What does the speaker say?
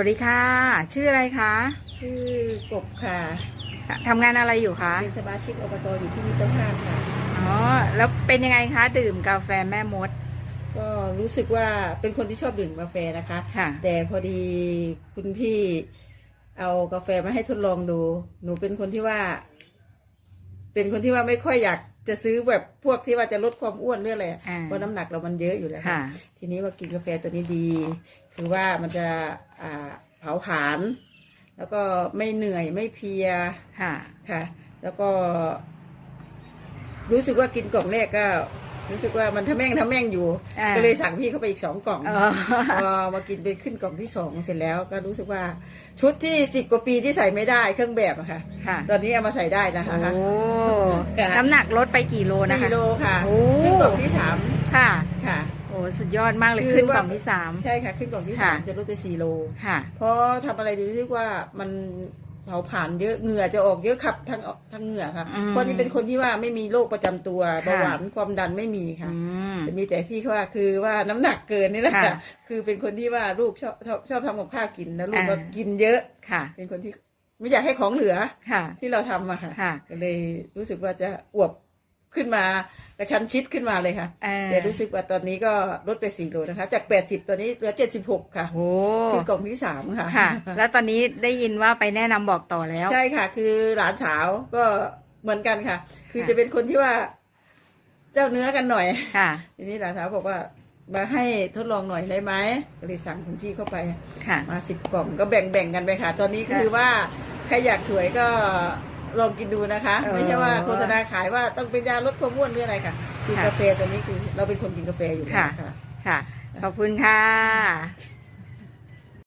วัสดีค่ะ ชื่ออะไรคะชื่อกบค่ะทำงานอะไรอยู่คะเป็นสมาชิกอบตอยู่ที่มิตรภาพค่ะอ๋อแล้วเป็นยังไงคะ ดื่มกาแฟแม่มด ก็รู้สึกว่าเป็นคนที่ชอบดื่มกาแฟนะคะค่ะแต่พอดีคุณพี่เอากาแฟมาให้ทดลองดู หนูเป็นคนที่ว่า เป็นคนที่ว่าไม่ค่อยอยากจะซื้อแบบพวกที่ว่าจะลดความอ้วนหรืออะไรอะอ่าเพราะน้ำหนักเรามันเยอะอยู่แล้วค่ะทีนี้ว่ากินกาแฟตัวนี้ดี คือว่ามันจะอ่าเผาผลาญแล้วก็ไม่เหนื่อยไม่เพลียค่ะค่ะ แล้วก็ รู้สึกว่ากินกล่องแรกก็ รู้สึกว่ามันทะแม่งทะแม่งอยู่อ่าก็เลยสั่งพี่เข้าไปอีกสองกล่องอ๋อพอมากินไปขึ้นกล่องที่สองเสร็จแล้ว ก็รู้สึกว่าชุดที่สิบกว่าปีที่ใส่ไม่ได้เครื่องแบบอะค่ะค่ะตอนนี้เอามาใส่ได้นะคะโอ้ค่ะน้ำหนักลดไปกี่โลนะคะสี่โลค่ะโอ้ขึ้นกล่องที่สามค่ะค่ะโอ้สุดยอดมากเลยคือขึ้นว่ากล่องที่สาม ใช่ค่ะ ขึ้นกล่องที่สามค่ะ จะลดไปสี่โล ค่ะ เพราะทำอะไรดูที่ว่ามันเผาผลาญเยอะเหงื่อจะออกเยอะครับทั้งทั้งเหงื่อค่ะ อืมเพราะนี่เป็นคนที่ว่าไม่มีโรคประจำตัวค่ะ เบาหวานความดันไม่มีค่ะ อืมจะมีแต่ที่ว่าคือว่าน้ำหนักเกินนี่แหละค่ะค่ะ คือเป็นคนที่ว่าลูกชอบชอบชอบทำกับข้าวกินแล้วลูกอ่าก็กินเยอะ ค่ะ เป็นคนที่ไม่อยากให้ของเหลือค่ะ ที่เราทำอะค่ะ ค่ะ ก็เลยรู้สึกว่าจะอวบ ขึ้นมากระชั้นชิดขึ้นมาเลยค่ะเออแต่รู้สึกว่าตอนนี้ก็ลดไปสี่โลนะคะ จากแปดสิบตอนนี้เหลือเจ็ดสิบหกค่ะ โอ้คือกล่องที่สามค่ะค่ะ แล้วตอนนี้ได้ยินว่าไปแนะนำบอกต่อแล้ว ใช่ค่ะ คือหลานสาวก็เหมือนกันค่ะ คือค่ะ จะเป็นคนที่ว่า เจ้าเนื้อกันหน่อย ค่ะ ทีนี้หลานสาวบอกว่ามาให้ทดลองหน่อยได้ไหมก็เลยสั่งคุณพี่เข้าไป ค่ะ มาสิบกล่องก็แบ่งแบ่งๆกันไปค่ะ ตอนนี้คือว่าใครอยากสวยก็ ลองกินดูนะคะเออไม่ใช่ว่าโฆษณาขายว่าต้องเป็นยาลดความอ้วนหรืออะไรค่ะคือค่ะกาแฟตัวนี้คือเราเป็นคนกินกาแฟอยู่แล้วค่ะ ค่ะค่ะขอบคุณค่ะ